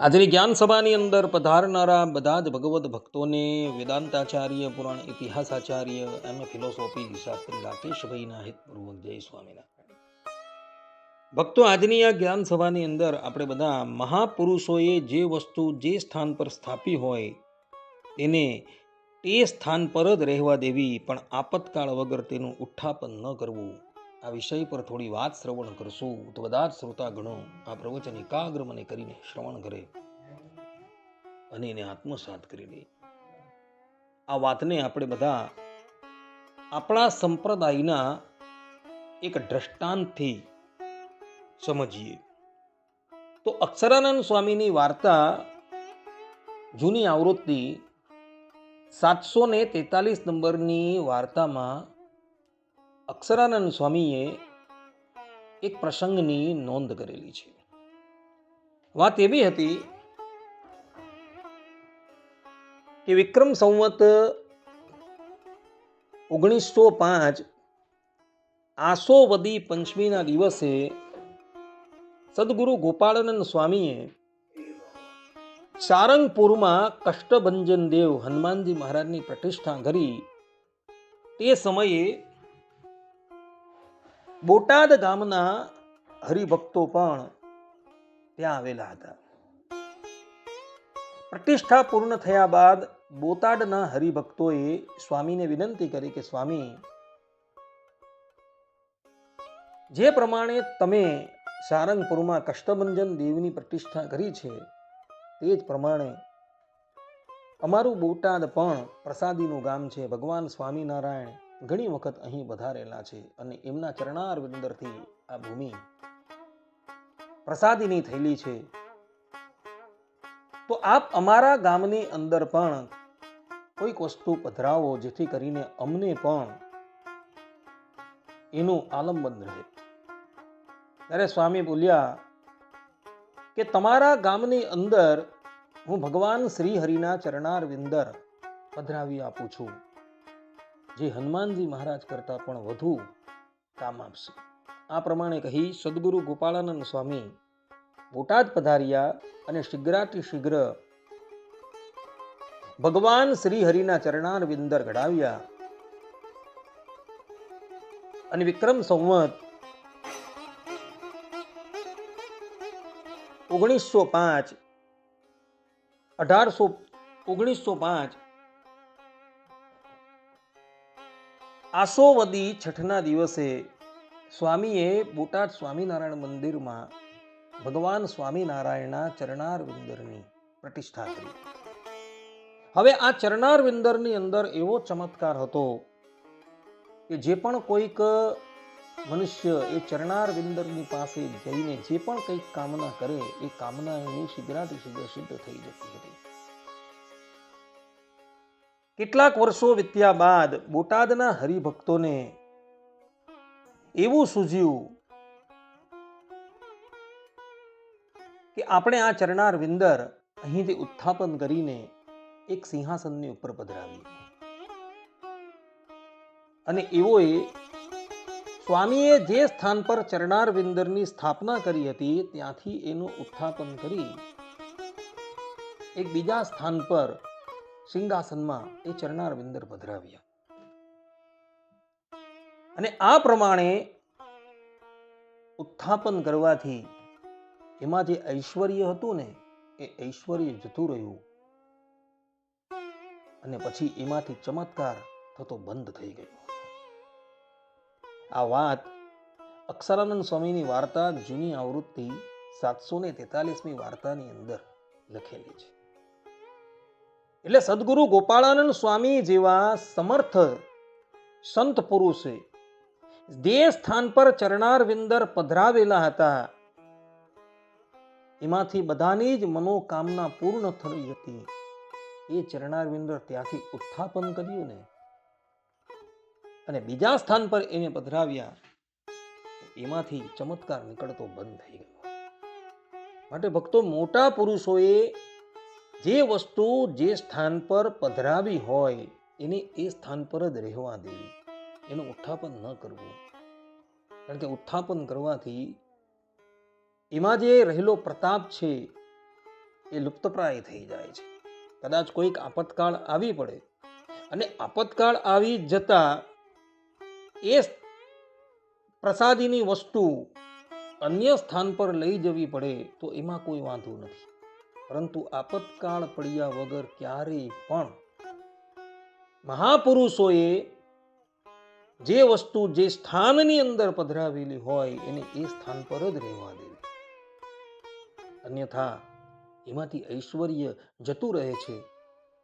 આજની જ્ઞાન સભાની અંદર પધારનારા બધા જ ભગવદ્ ભક્તોને વેદાંતાચાર્ય, પુરાણ ઇતિહાસાચાર્ય, એમ. ફિલોસોફી શાસ્ત્રી રાકેશભાઈના હિતપૂર્વક જય સ્વામિનારાયણ. ભક્તો, આજની આ જ્ઞાન સભાની અંદર આપણે બધા મહાપુરુષોએ જે વસ્તુ જે સ્થાન પર સ્થાપી હોય તેને તે સ્થાન પર જ રહેવા દેવી, પણ આપતકાળ વગર તેનું ઉત્થાપન ન કરવું. આ વિષય પર થોડી વાત શ્રવણ કરશું. તો બધા જ શ્રોતાગણો આ પ્રવચન એકાગ્ર મને કરીને શ્રવણ કરે અને એને આત્મસાત કરી લે. આ વાતને આપણે બધા આપણા સંપ્રદાયના એક દ્રષ્ટાંતથી સમજીએ. તો અક્ષરાનંદ સ્વામીની વાર્તા જૂની આવૃત્તિ સાતસો ને તેતાલીસ નંબરની વાર્તામાં અક્ષરાનંદ સ્વામીએ એક પ્રસંગની નોંધ કરેલી છે. વાત એવી હતી કે વિક્રમ સંવત ઓગણીસો પાંચ આસોવદી પંચમીના દિવસે સદગુરુ ગોપાળાનંદ સ્વામીએ સારંગપુરમાં કષ્ટભંજન દેવ હનુમાનજી મહારાજની પ્રતિષ્ઠા કરી તે સમયે બોટાદ ગામના હરિભક્તો પણ ત્યાં આવેલા હતા. પ્રતિષ્ઠા પૂર્ણ થયા બાદ બોટાડના હરિભક્તોએ સ્વામીને વિનંતી કરી કે, સ્વામી, જે પ્રમાણે તમે સારંગપુરમાં કષ્ટભંજન દેવની પ્રતિષ્ઠા કરી છે, તે જ પ્રમાણે અમારું બોટાદ પણ પ્રસાદીનું ગામ છે. ભગવાન સ્વામિનારાયણ ઘણી વખત અહીં વધારેલા છે અને એમના ચરણાર વિંદરથી આ ભૂમિ પ્રસાદીની થયેલી છે. તો આપ અમારા ગામની અંદર પણ કોઈક વસ્તુ પધરાવો જેથી કરીને અમને પણ એનું આલંબન રહે. ત્યારે સ્વામી બોલ્યા કે તમારા ગામની અંદર હું ભગવાન શ્રી હરિના ચરણાર વિંદર પધરાવી આપું છું. જે હનુમાનજી મહારાજ કરતાં પણ વધુ કામ આપશે. આ પ્રમાણે કહી સદગુરુ ગોપાળાનંદ સ્વામી બોટાદ પધાર્યા અને શીઘ્રાતિ શીઘ્ર ભગવાન શ્રી હરિના ચરણાર વિંદર ઘડાવ્યા અને વિક્રમ સંવત ઓગણીસો પાંચ, અઢારસો ઓગણીસો પાંચ આસોવદી છઠના દિવસે સ્વામીએ બોટાદ સ્વામિનારાયણ મંદિરમાં ભગવાન સ્વામિનારાયણના ચરણાર પ્રતિષ્ઠા કરી. હવે આ ચરણાર વિંદરની અંદર એવો ચમત્કાર હતો કે જે પણ કોઈક મનુષ્ય એ ચરણાર વિંદરની પાસે જઈને જે પણ કંઈક કામના કરે, એ કામના એની શીઘ્રાથી શીઘ્ર સિદ્ધ થઈ જતી હતી. કેટલાક વર્ષો વીત્યા બાદ બોટાદના હરિભક્તોને એવું સૂઝ્યું કે આપણે આ ચરણાર વિંદર અહીંથી ઉત્થાપન કરીને એક સિંહાસનની ઉપર પધરાવીએ. અને એવોએ સ્વામીએ જે સ્થાન પર ચરણાર વિંદરની સ્થાપના કરી હતી, ત્યાંથી એનું ઉત્થાપન કરી એક બીજા સ્થાન પર સિંહાસનમાં એ ચરણાર પધરાવ્યા. અને આ પ્રમાણે ઉત્થાપન કરવાથી એમાં જે ઐશ્વર્ય હતું ને, એ ઐશ્વર્ય જતું રહ્યું. અને પછી એમાંથી ચમત્કાર થતો બંધ થઈ ગયો. આ વાત અક્ષરાનંદ સ્વામીની વાર્તા જૂની આવૃત્તિ સાતસો ને તેતાલીસમી વાર્તાની અંદર લખેલી છે. એટલે સદગુરુ ગોપાળાનંદ સ્વામી જેવા સમર્થ સંત પુરુષે જે સ્થાન પર ચરણાર વિંદર પધરાવેલા હતા. એમાંથી બધાની જ મનોકામના પૂર્ણ થઈ હતી. એ ચરણારવિંદર ત્યાંથી ઉત્થાપન કર્યું ને. અને બીજા સ્થાન પર એને પધરાવ્યા. એમાંથી ચમત્કાર નીકળતો બંધ થઈ ગયો. માટે ભક્તો મોટા પુરુષોએ જે વસ્તુ જે સ્થાન પર પધરાવી હોય, એને એ સ્થાન પર જ રહેવા દેવી. એનું ઉત્થાપન ન કરવું. કારણ કે ઉત્થાપન કરવાથી એમાં જે રહેલો પ્રતાપ છે, એ લુપ્તપ્રાય થઈ જાય છે. કદાચ કોઈક આપતકાળ આવી પડે અને આપતકાળ આવી જતા એ પ્રસાદીની વસ્તુ અન્ય સ્થાન પર લઈ જવી પડે, તો એમાં કોઈ વાંધો નથી. પરંતુ આપતકાળ પડ્યા વગર ક્યારેય પણ મહાપુરુષોએ જે વસ્તુ જે સ્થાનની અંદર પધરાવેલી હોય એને એ સ્થાન પર જ રહેવા દેવી. અન્યથા એમાંથી ઐશ્વર્ય જતું રહે છે,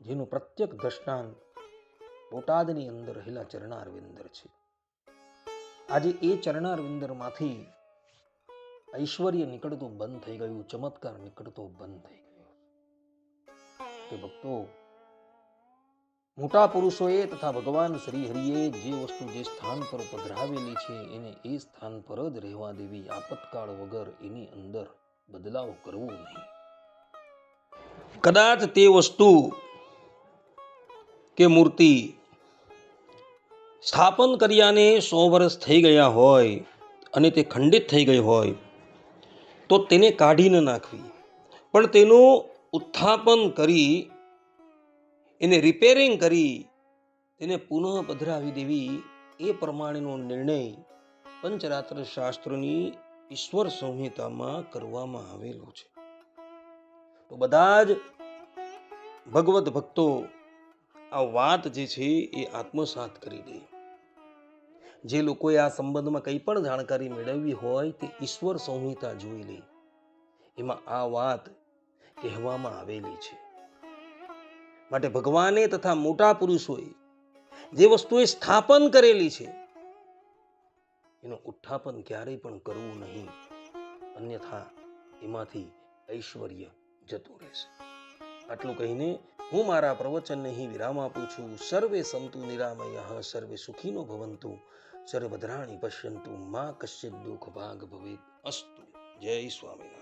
જેનું પ્રત્યક દ્રષ્ટાંત બોટાદની અંદર રહેલા ચરણારવિંદર છે. આજે એ ચરણારવિંદરમાંથી ઐશ્વર્ય નીકળતું બંધ થઈ ગયું, ચમત્કાર નીકળતો બંધ થઈ ગયો. કે ભક્તો. મોટા પુરુષોએ તથા ભગવાન શ્રી જે વસ્તુ જે સ્થાન પર પધરાવેલી છે, એને એ સ્થાન પર જ રહેવા દેવી. આપતકાળ વગર એની અંદર બદલાવ કરવો નહીં. કદાચ તે વસ્તુ કે મૂર્તિ સ્થાપન કર્યાને સો વર્ષ થઈ ગયા હોય અને તે ખંડિત થઈ ગઈ હોય, તો તેને કાઢી ન નાખવી. પણ તેનું ઉત્થાપન કરી, એને રિપેરિંગ કરી, તેને પુનઃ પધરાવી દેવી, એ પ્રમાણેનો નિર્ણય પંચરાત્ર શાસ્ત્રની ઈશ્વર સંહિતામાં કરવામાં આવેલો છે. તો બધા જ ભગવત ભક્તો આ વાત જે છે એ આત્મસાત કરી દે. જે લોકોએ આ સંબંધમાં કંઈ પણ જાણકારી મેળવવી હોય તે ઈશ્વર સંહિતા જોઈ લે. એમાં આ વાત કહેવામાં આવેલી છે. માટે ભગવાને તથા મોટા પુરુષોએ જે વસ્તુએ સ્થાપન કરેલી છે, એનું ઉત્થાપન ક્યારેય પણ કરવું નહીં. અન્યથા એમાંથી ઐશ્વર્ય જતું રહેશે. આટલું કહીને હું મારા પ્રવચનને અહીં વિરામ આપું છું. સર્વે સંતુ નિરામય, સર્વે સુખીનો ભવંતુ, સર્વભદ્રાણી પશ્યંતુ, મા કશ્ય દુઃખ ભાગ ભવેત અસ્તુ. જય સ્વામિનારાયણ.